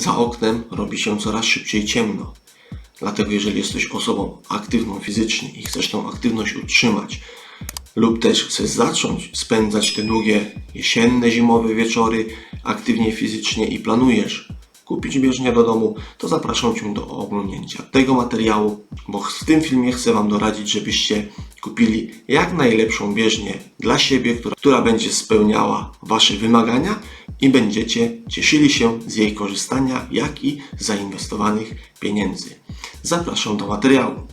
Za oknem robi się coraz szybciej ciemno. Dlatego jeżeli jesteś osobą aktywną fizycznie i chcesz tą aktywność utrzymać lub też chcesz zacząć spędzać te długie jesienne, zimowe wieczory aktywnie fizycznie i planujesz kupić bieżnię do domu, to zapraszam Cię do oglądnięcia tego materiału, bo w tym filmie chcę Wam doradzić, żebyście kupili jak najlepszą bieżnię dla siebie, która, która będzie spełniała Wasze wymagania i będziecie cieszyli się z jej korzystania, jak i zainwestowanych pieniędzy. Zapraszam do materiału.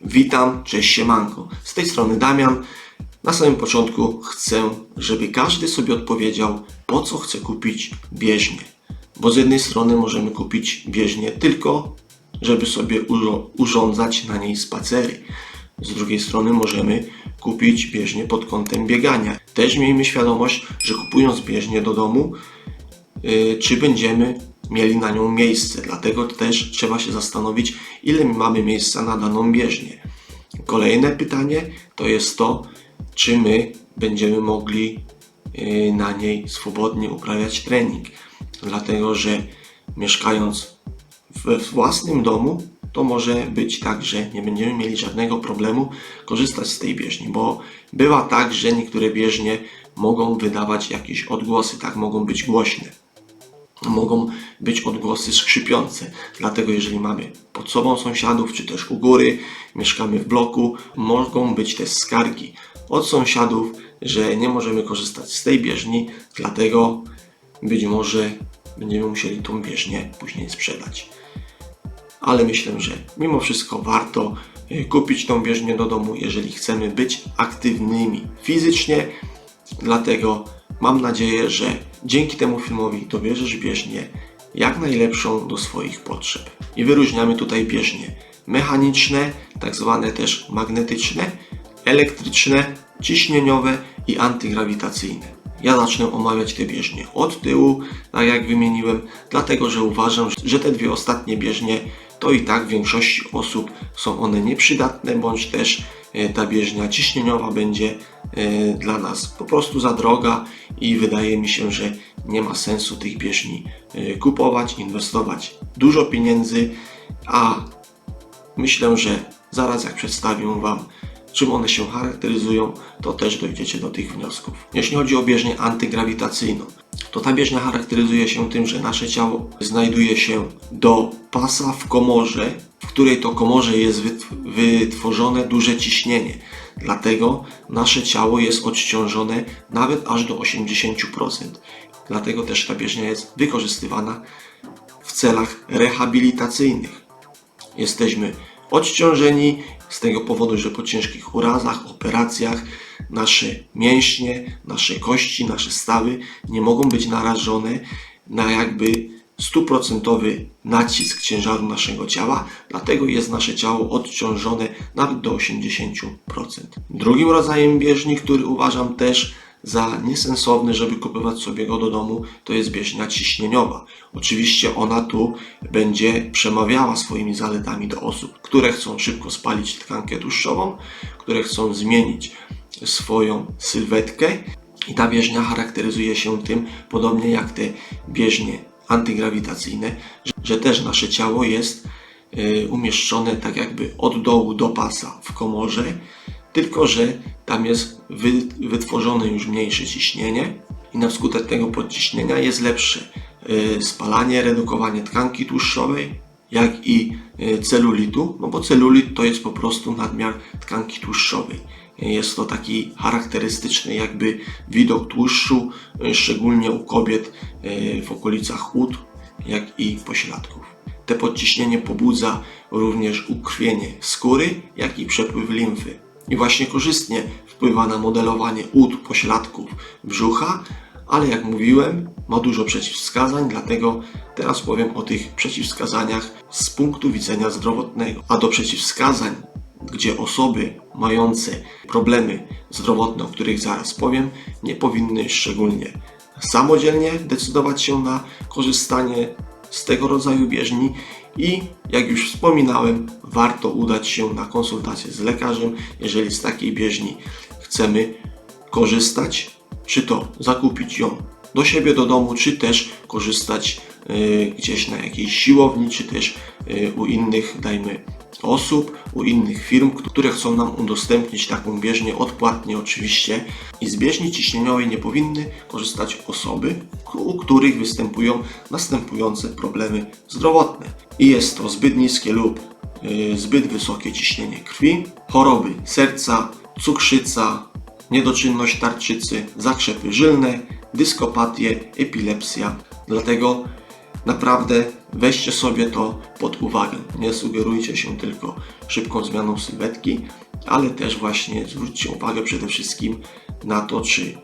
Witam, cześć siemanko. Z tej strony Damian. Na samym początku chcę, żeby każdy sobie odpowiedział, po co chce kupić bieżnię. Bo z jednej strony możemy kupić bieżnię tylko, żeby sobie urządzać na niej spacery. Z drugiej strony możemy kupić bieżnię pod kątem biegania. Też miejmy świadomość, że kupując bieżnię do domu, y, czy będziemy mieli na nią miejsce. Dlatego też trzeba się zastanowić, ile mamy miejsca na daną bieżnię. Kolejne pytanie to jest to, czy my będziemy mogli na niej swobodnie uprawiać trening. Dlatego, że mieszkając we własnym domu, to może być tak, że nie będziemy mieli żadnego problemu korzystać z tej bieżni, bo bywa tak, że niektóre bieżnie mogą wydawać jakieś odgłosy, tak mogą być głośne mogą być odgłosy skrzypiące. Dlatego jeżeli mamy pod sobą sąsiadów, czy też u góry, mieszkamy w bloku, mogą być też skargi od sąsiadów, że nie możemy korzystać z tej bieżni, dlatego być może będziemy musieli tą bieżnię później sprzedać. Ale myślę, że mimo wszystko warto y, kupić tą bieżnię do domu, jeżeli chcemy być aktywnymi fizycznie, Dlatego mam nadzieję, że dzięki temu filmowi dobierzesz bieżnię jak najlepszą do swoich potrzeb. I wyróżniamy tutaj bieżnie mechaniczne, tak zwane też magnetyczne, elektryczne, ciśnieniowe i antygrawitacyjne. Ja zacznę omawiać te bieżnie od tyłu, tak jak wymieniłem, dlatego że uważam, że te dwie ostatnie bieżnie to i tak w większości osób są one nieprzydatne, bądź też e, ta bieżnia ciśnieniowa będzie e, dla nas po prostu za droga i wydaje mi się, że nie ma sensu tych bieżni e, kupować, inwestować dużo pieniędzy, a myślę, że zaraz jak przedstawię Wam czym one się charakteryzują, to też dojdziecie do tych wniosków. Jeśli chodzi o bieżnię antygrawitacyjną, to ta bieżnia charakteryzuje się tym, że nasze ciało znajduje się do pasa w komorze, w której to komorze jest wytw- wytworzone duże ciśnienie. Dlatego nasze ciało jest odciążone nawet aż do 80%. Dlatego też ta bieżnia jest wykorzystywana w celach rehabilitacyjnych jesteśmy odciążeni z tego powodu, że po ciężkich urazach, operacjach nasze mięśnie, nasze kości, nasze stawy nie mogą być narażone na jakby stuprocentowy nacisk ciężaru naszego ciała, dlatego jest nasze ciało odciążone nawet do 80%. Drugim rodzajem bieżni, który uważam też za niesensowny, żeby kupować sobie go do domu, to jest bieżnia ciśnieniowa. Oczywiście ona tu będzie przemawiała swoimi zaletami do osób, które chcą szybko spalić tkankę tłuszczową, które chcą zmienić swoją sylwetkę i ta bieżnia charakteryzuje się tym, podobnie jak te bieżnie antygrawitacyjne, że- też nasze ciało jest y, umieszczone tak jakby od dołu do pasa w komorze, tylko że tam jest wy, wytworzone już mniejsze ciśnienie i na wskutek tego podciśnienia jest lepsze y, spalanie, redukowanie tkanki tłuszczowej, jak i y, celulitu, no bo celulit to jest po prostu nadmiar tkanki tłuszczowej. Jest to taki charakterystyczny jakby widok tłuszczu, y, szczególnie u kobiet w okolicach ud, jak i pośladków. Te podciśnienie pobudza również ukrwienie skóry, jak i przepływ limfy. I właśnie korzystnie wpływa na modelowanie ud, pośladków, brzucha, ale jak mówiłem, ma dużo przeciwwskazań, dlatego teraz powiem o tych przeciwwskazaniach z punktu widzenia zdrowotnego. A do przeciwwskazań, gdzie osoby mające problemy zdrowotne, o których zaraz powiem, nie powinny szczególnie samodzielnie decydować się na korzystanie z tego rodzaju bieżni i jak już wspominałem, warto udać się na konsultację z lekarzem, jeżeli z takiej bieżni chcemy korzystać, czy to zakupić ją do siebie do domu, czy też korzystać y, gdzieś na jakiejś siłowni, czy też y, u innych, dajmy, osób, u innych firm, które chcą nam udostępnić taką bieżnię odpłatnie oczywiście. I z bieżni ciśnieniowej nie powinny korzystać osoby, u których występują następujące problemy zdrowotne. I jest to zbyt niskie lub y, zbyt wysokie ciśnienie krwi, choroby serca, cukrzyca, niedoczynność tarczycy, zakrzepy żylne, dyskopatie, epilepsja. Dlatego naprawdę weźcie sobie to pod uwagę. Nie sugerujcie się tylko szybką zmianą sylwetki, ale też właśnie zwróćcie uwagę przede wszystkim na to, czy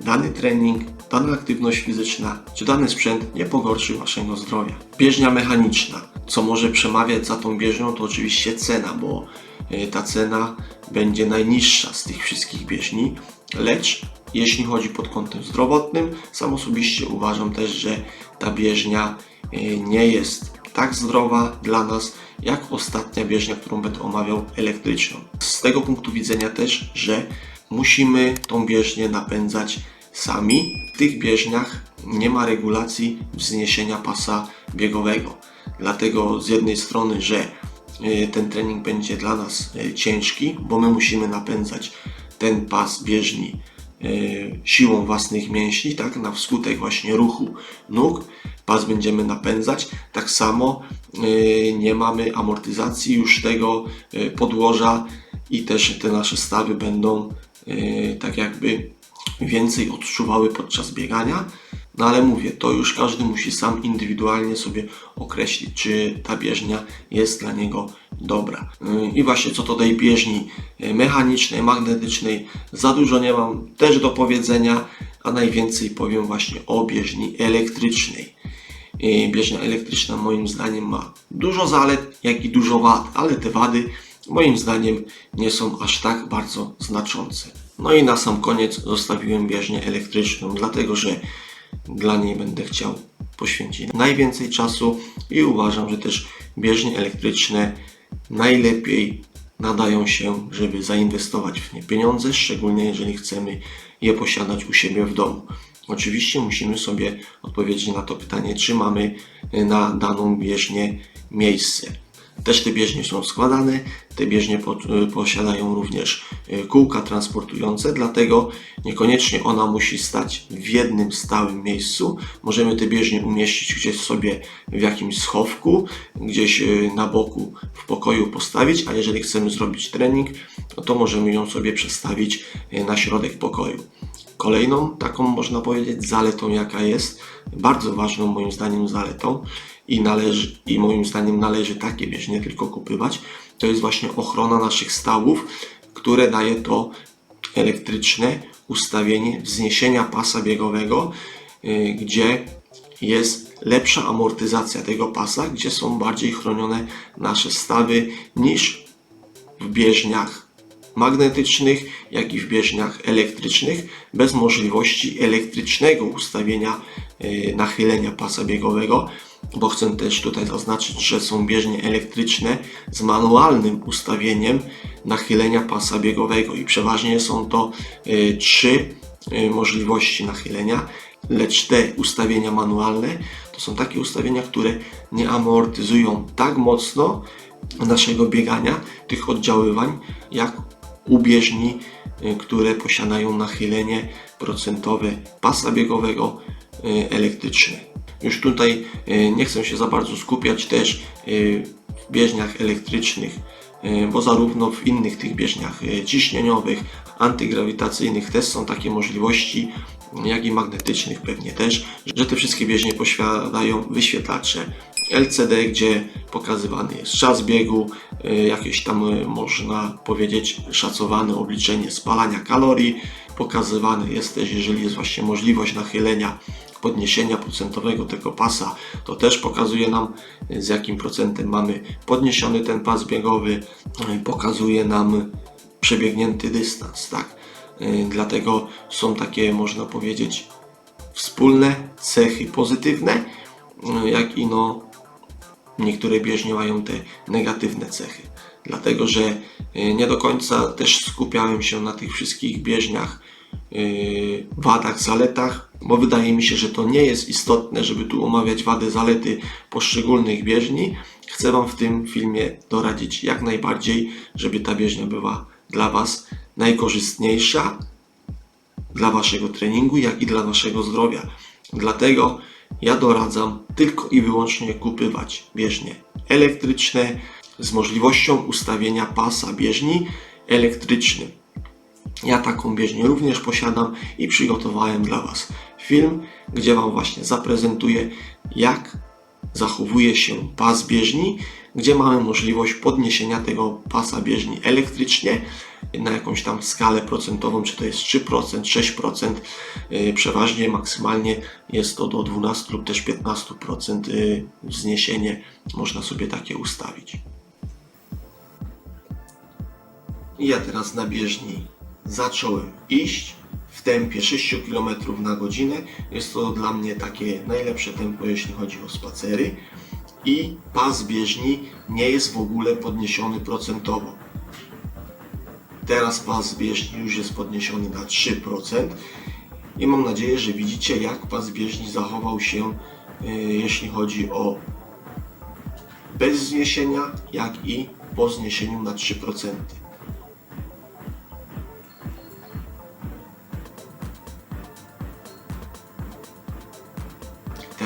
dany trening, dana aktywność fizyczna czy dany sprzęt nie pogorszy waszego zdrowia. Bieżnia mechaniczna. Co może przemawiać za tą bieżnią, to oczywiście cena, bo y, ta cena będzie najniższa z tych wszystkich bieżni, lecz jeśli chodzi pod kątem zdrowotnym, sam osobiście uważam też, że ta bieżnia y, nie jest tak zdrowa dla nas, jak ostatnia bieżnia, którą będę omawiał, elektryczną. Z tego punktu widzenia też, że musimy tą bieżnię napędzać sami. W tych bieżniach nie ma regulacji wzniesienia pasa biegowego. Dlatego z jednej strony, że y, ten trening będzie dla nas y, ciężki, bo my musimy napędzać ten pas bieżni siłą własnych mięśni, tak, na wskutek właśnie ruchu nóg. Pas będziemy napędzać. Tak samo nie mamy amortyzacji już tego podłoża i też te nasze stawy będą tak jakby więcej odczuwały podczas biegania. No ale mówię, to już każdy musi sam indywidualnie sobie określić, czy ta bieżnia jest dla niego dobra. I właśnie co do tej bieżni yy, mechanicznej, magnetycznej, za dużo nie mam też do powiedzenia, a najwięcej powiem właśnie o bieżni elektrycznej. Yy, Bieżnia elektryczna moim zdaniem ma dużo zalet, jak i dużo wad, ale te wady moim zdaniem nie są aż tak bardzo znaczące. No i na sam koniec zostawiłem bieżnię elektryczną, dlatego że dla niej będę chciał poświęcić najwięcej czasu i uważam, że też bieżnie elektryczne najlepiej nadają się, żeby zainwestować w nie pieniądze, szczególnie jeżeli chcemy je posiadać u siebie w domu. Oczywiście musimy sobie odpowiedzieć na to pytanie, czy mamy na daną bieżnię miejsce. Też te bieżnie są składane, te bieżnie y, posiadają również y, kółka transportujące, dlatego niekoniecznie ona musi stać w jednym stałym miejscu. Możemy te bieżnie umieścić gdzieś sobie w jakimś schowku, gdzieś y, na boku w pokoju postawić, a jeżeli chcemy zrobić trening, no to możemy ją sobie przestawić na środek pokoju. Kolejną taką można powiedzieć zaletą jaka jest, bardzo ważną moim zdaniem zaletą i, należy, i moim zdaniem należy takie bieżnie tylko kupywać, to jest właśnie ochrona naszych stawów, które daje to elektryczne ustawienie wzniesienia pasa biegowego, yy, gdzie jest lepsza amortyzacja tego pasa, gdzie są bardziej chronione nasze stawy niż w bieżniach magnetycznych, jak i w bieżniach elektrycznych, bez możliwości elektrycznego ustawienia yy, nachylenia pasa biegowego, bo chcę też tutaj zaznaczyć, że są bieżnie elektryczne z manualnym ustawieniem nachylenia pasa biegowego i przeważnie są to y, trzy y, możliwości nachylenia, lecz te ustawienia manualne to są takie ustawienia, które nie amortyzują tak mocno naszego biegania, tych oddziaływań, jak u bieżni, y, które posiadają nachylenie procentowe pasa biegowego elektryczne. Już tutaj e, nie chcę się za bardzo skupiać też e, w bieżniach elektrycznych, e, bo zarówno w innych tych bieżniach ciśnieniowych, antygrawitacyjnych też są takie możliwości, jak i magnetycznych pewnie też, że te wszystkie bieżnie posiadają wyświetlacze LCD, gdzie pokazywany jest czas biegu, jakieś tam można powiedzieć szacowane obliczenie spalania kalorii, pokazywane jest też, jeżeli jest właśnie możliwość nachylenia podniesienia procentowego tego pasa, to też pokazuje nam z jakim procentem mamy podniesiony ten pas biegowy, pokazuje nam przebiegnięty dystans, tak? Dlatego są takie, można powiedzieć, wspólne cechy pozytywne y, jak i no niektóre bieżnie mają te negatywne cechy. Dlatego, że y, nie do końca też skupiałem się na tych wszystkich bieżniach, y, wadach, zaletach, bo wydaje mi się, że to nie jest istotne, żeby tu omawiać wady, zalety poszczególnych bieżni. Chcę Wam w tym filmie doradzić jak najbardziej, żeby ta bieżnia była dla Was najkorzystniejsza dla Waszego treningu, jak i dla Waszego zdrowia. Dlatego ja doradzam tylko i wyłącznie kupywać bieżnie elektryczne z możliwością ustawienia pasa bieżni elektrycznym. Ja taką bieżnię również posiadam i przygotowałem dla Was film, gdzie Wam właśnie zaprezentuję, jak zachowuje się pas bieżni, gdzie mamy możliwość podniesienia tego pasa bieżni elektrycznie na jakąś tam skalę procentową, czy to jest 3%, 6%, yy, przeważnie maksymalnie jest to do 12 lub też 15% yy, wzniesienie można sobie takie ustawić. Ja teraz na bieżni zacząłem iść w tempie 6 km na godzinę. Jest to dla mnie takie najlepsze tempo, jeśli chodzi o spacery. I pas bieżni nie jest w ogóle podniesiony procentowo. Teraz pas bieżni już jest podniesiony na 3%. I mam nadzieję, że widzicie jak pas bieżni zachował się, yy, jeśli chodzi o bez zniesienia, jak i po zniesieniu na 3%.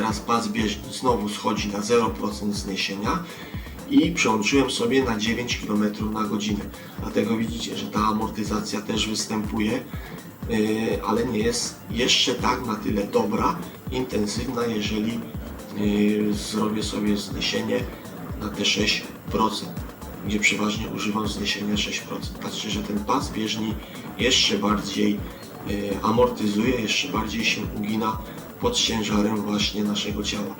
Teraz bieżni znowu schodzi na 0% zniesienia i przełączyłem sobie na 9 km na godzinę. Dlatego widzicie, że ta amortyzacja też występuje, yy, ale nie jest jeszcze tak na tyle dobra, intensywna, jeżeli yy, zrobię sobie zniesienie na te 6%, gdzie przeważnie używam zniesienia 6%. Patrzcie, że ten pas bieżni jeszcze bardziej yy, amortyzuje, jeszcze bardziej się ugina pod ciężarem właśnie naszego ciała.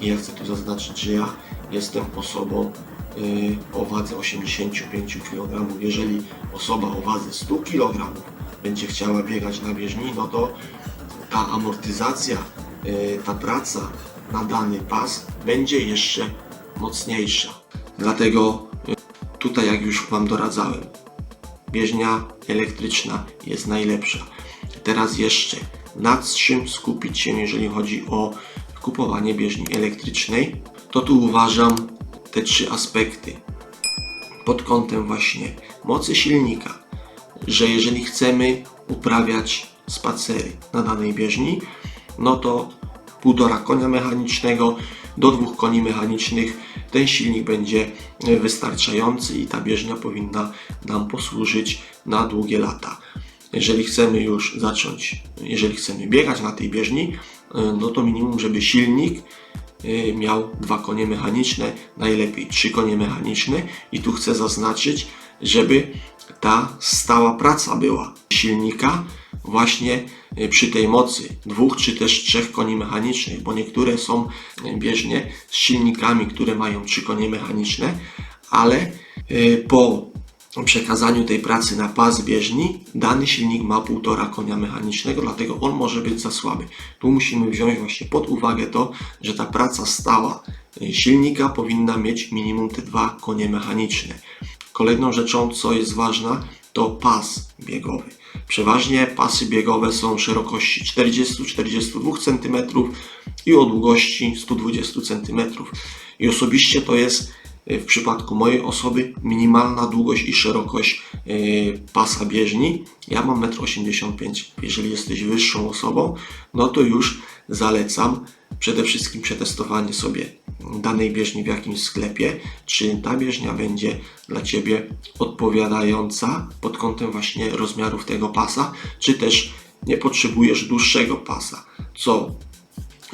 I ja chcę tu zaznaczyć, że ja jestem osobą yy, o wadze 85 kg. Jeżeli osoba o wadze 100 kg będzie chciała biegać na bieżni, no to ta amortyzacja, yy, ta praca na dany pas będzie jeszcze mocniejsza. Dlatego yy, tutaj, jak już Wam doradzałem, bieżnia elektryczna jest najlepsza. Teraz jeszcze nad czym skupić się, jeżeli chodzi o kupowanie bieżni elektrycznej, to tu uważam te trzy aspekty pod kątem właśnie mocy silnika, że jeżeli chcemy uprawiać spacery na danej bieżni, no to półtora konia mechanicznego do dwóch koni mechanicznych ten silnik będzie wystarczający i ta bieżnia powinna nam posłużyć na długie lata. Jeżeli chcemy już zacząć, jeżeli chcemy biegać na tej bieżni, no to minimum, żeby silnik y, miał dwa konie mechaniczne, najlepiej trzy konie mechaniczne. I tu chcę zaznaczyć, żeby ta stała praca była silnika właśnie y, przy tej mocy dwóch czy też trzech koni mechanicznych, bo niektóre są bieżnie z silnikami, które mają trzy konie mechaniczne, ale y, po przekazaniu tej pracy na pas bieżni dany silnik ma 1,5 konia mechanicznego, dlatego on może być za słaby. Tu musimy wziąć właśnie pod uwagę to, że ta praca stała silnika powinna mieć minimum te dwa konie mechaniczne. Kolejną rzeczą, co jest ważna, to pas biegowy. Przeważnie pasy biegowe są szerokości 40-42 cm i o długości 120 cm. I osobiście to jest w przypadku mojej osoby minimalna długość i szerokość yy, pasa bieżni. Ja mam 1,85 m. Jeżeli jesteś wyższą osobą, no to już zalecam przede wszystkim przetestowanie sobie danej bieżni w jakimś sklepie, czy ta bieżnia będzie dla Ciebie odpowiadająca pod kątem właśnie rozmiarów tego pasa, czy też nie potrzebujesz dłuższego pasa, co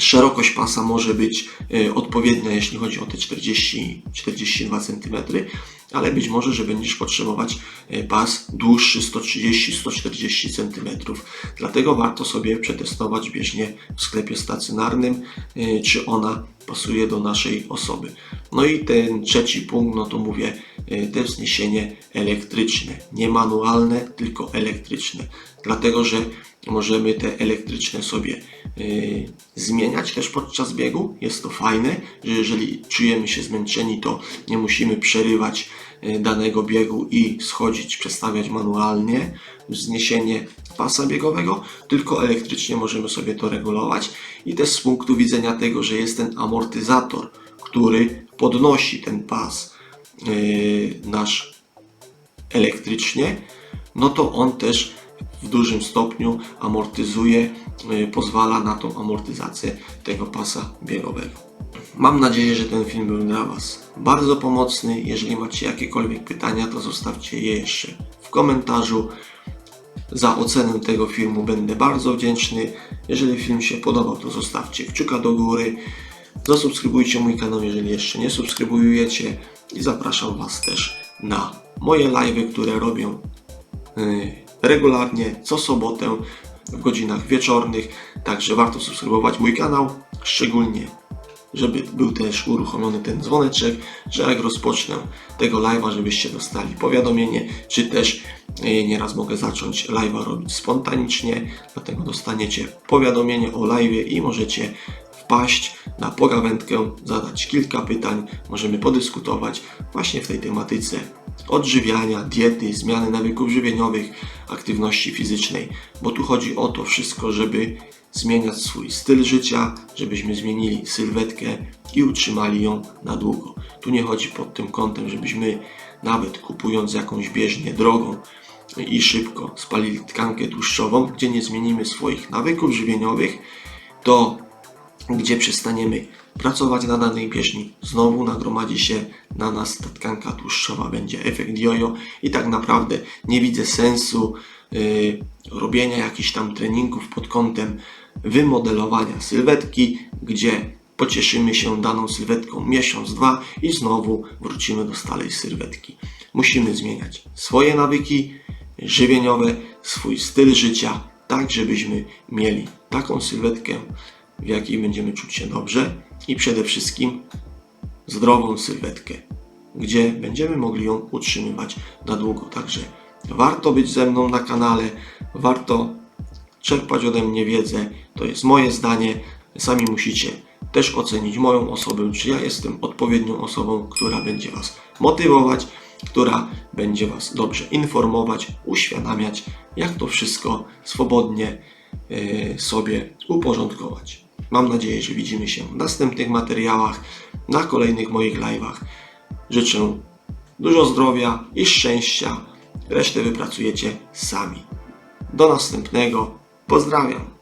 Szerokość pasa może być y, odpowiednia, jeśli chodzi o te 40-42 cm, ale być może, że będziesz potrzebować y, pas dłuższy 130-140 cm. Dlatego warto sobie przetestować bieżnię w sklepie stacjonarnym, y, czy ona pasuje do naszej osoby. No i ten trzeci punkt, no to mówię, y, te wzniesienie elektryczne, nie manualne, tylko elektryczne. Dlatego, że możemy te elektryczne sobie y, zmieniać też podczas biegu. Jest to fajne, że jeżeli czujemy się zmęczeni, to nie musimy przerywać danego biegu i schodzić, przestawiać manualnie wzniesienie pasa biegowego, tylko elektrycznie możemy sobie to regulować. I też z punktu widzenia tego, że jest ten amortyzator, który podnosi ten pas yy, nasz elektrycznie, no to on też w dużym stopniu amortyzuje, yy, pozwala na tą amortyzację tego pasa biegowego. Mam nadzieję, że ten film był dla Was bardzo pomocny. Jeżeli macie jakiekolwiek pytania, to zostawcie je jeszcze w komentarzu. Za ocenę tego filmu będę bardzo wdzięczny. Jeżeli film się podobał, to zostawcie kciuka do góry. Zasubskrybujcie mój kanał, jeżeli jeszcze nie subskrybujecie. I zapraszam Was też na moje live'y, które robię yy, regularnie, co sobotę w godzinach wieczornych. Także warto subskrybować mój kanał, szczególnie żeby był też uruchomiony ten dzwoneczek, że jak rozpocznę tego live'a, żebyście dostali powiadomienie, czy też e, nieraz mogę zacząć live'a robić spontanicznie, dlatego dostaniecie powiadomienie o live'ie i możecie wpaść na pogawędkę, zadać kilka pytań, możemy podyskutować właśnie w tej tematyce odżywiania, diety, zmiany nawyków żywieniowych, aktywności fizycznej, bo tu chodzi o to wszystko, żeby zmieniać swój styl życia, żebyśmy zmienili sylwetkę i utrzymali ją na długo. Tu nie chodzi pod tym kątem, żebyśmy nawet kupując jakąś bieżnię drogą i szybko spalili tkankę tłuszczową, gdzie nie zmienimy swoich nawyków żywieniowych, to gdzie przestaniemy pracować na danej bieżni, znowu nagromadzi się na nas ta tkanka tłuszczowa, będzie efekt jojo i tak naprawdę nie widzę sensu yy, robienia jakichś tam treningów pod kątem wymodelowania sylwetki, gdzie pocieszymy się daną sylwetką miesiąc, dwa i znowu wrócimy do stałej sylwetki. Musimy zmieniać swoje nawyki żywieniowe, swój styl życia, tak żebyśmy mieli taką sylwetkę, w jakiej będziemy czuć się dobrze i przede wszystkim zdrową sylwetkę, gdzie będziemy mogli ją utrzymywać na długo. Także warto być ze mną na kanale, warto czerpać ode mnie wiedzę. To jest moje zdanie. Sami musicie też ocenić moją osobę, czy ja jestem odpowiednią osobą, która będzie Was motywować, która będzie Was dobrze informować, uświadamiać, jak to wszystko swobodnie yy, sobie uporządkować. Mam nadzieję, że widzimy się w następnych materiałach, na kolejnych moich live'ach. Życzę dużo zdrowia i szczęścia. Resztę wypracujecie sami. Do następnego. Pozdrawiam.